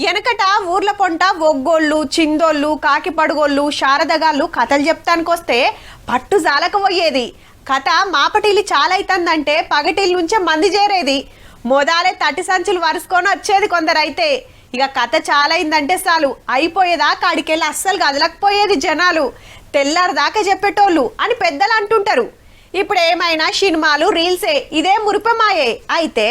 వెనకట ఊర్ల పొంట ఒగ్గోళ్ళు చిందోళ్ళు కాకిపడుగోళ్ళు శారదగాళ్ళు కథలు చెప్తానికొస్తే పట్టు జాలకపోయేది కథ మాపటీలు చాలా అవుతుందంటే పగటిల నుంచే మంది చేరేది. మొదాలే తట్టి సంచులు వరుసుకొని వచ్చేది కొందరైతే. ఇక కథ చాలా అయిందంటే చాలు అయిపోయేదా కాడికెళ్ళి అస్సలు కదలకపోయేది జనాలు. తెల్లారిదాకా చెప్పేటోళ్ళు అని పెద్దలు అంటుంటారు ఇప్పుడు ఏమైనా సినిమాలు రీల్సే ఇదే మురిపమాయే. అయితే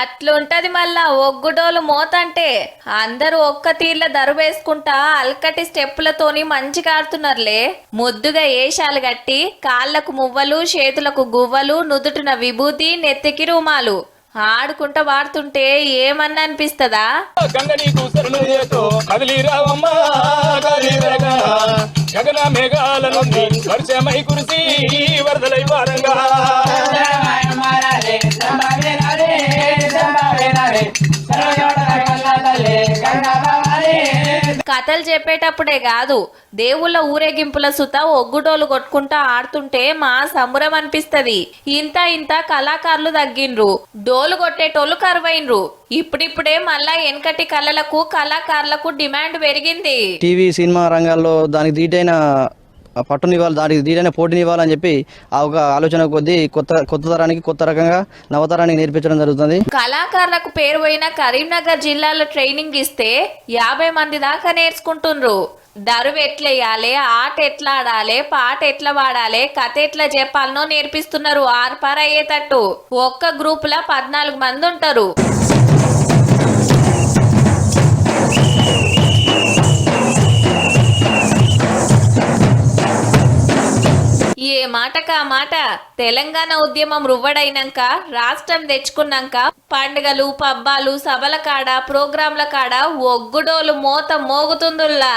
అట్లుంటది మళ్ళా ఒగ్గుడోలు మోతంటే. అందరూ ఒక్క తీర్ల దరువేసుకుంటా అల్కటి స్టెప్పులతోని మంచిగా ఆడుతున్నారులే. ముద్దుగా ఏషాలు గట్టి కాళ్ళకు మువ్వలు చేతులకు గువ్వలు నుదుటిన విభూతి నెత్తికి రూమాలు. ఆడుకుంటా వాడుతుంటే ఏమన్నా అనిపిస్తదా? గగన మేఘాల నుండి వర్షమై కురిసి వరదలై వారంగా. కథలు చెప్పేటప్పుడే కాదు దేవుళ్ళ ఊరేగింపుల సుత ఒగ్గుడోలు కొట్టుకుంటా ఆడుతుంటే మా సంబరం అనిపిస్తది. ఇంత ఇంత కళాకారులు తగ్గిండ్రు డోలు కొట్టేటోళ్ళు కరువైండ్రు. ఇప్పుడిప్పుడే మళ్ళా వెనకటి కళలకు కళాకారులకు డిమాండ్ పెరిగింది. టీవీ సినిమా రంగాల్లో దానికి దీటైన పట్టునివ్వాలి దానికి పోటీని పోటీనివ్వాలని చెప్పి ఆ ఒక ఆలోచన కొద్దీ కొత్త కొత్త తరానికి కొత్త రకంగా నవతరానికి నేర్పించడం జరుగుతుంది. కళాకారులకు పేరు పోయిన కరీంనగర్ జిల్లాలో ట్రైనింగ్ ఇస్తే యాభై మంది దాకా నేర్చుకుంటుండ్రు. దరువు ఎట్లేయాలి ఆట ఎట్లా ఆడాలి పాట ఎట్లా వాడాలి కథ ఎట్లా చెప్పాలనో నేర్పిస్తున్నారు ఆర్పార్ అయ్యేటట్టు ఒక్క గ్రూప్ లా పద్నాలుగు మంది ఉంటారు. ఏ మాటకా మాట? తెలంగాణ ఉద్యమం రువ్వడైనాక రాష్ట్రం తెచ్చుకున్నాక పండుగలు పబ్బాలు సభల కాడ ప్రోగ్రాంల కాడ ఒగ్గుడోలు మోత మోగుతుందుల్లా.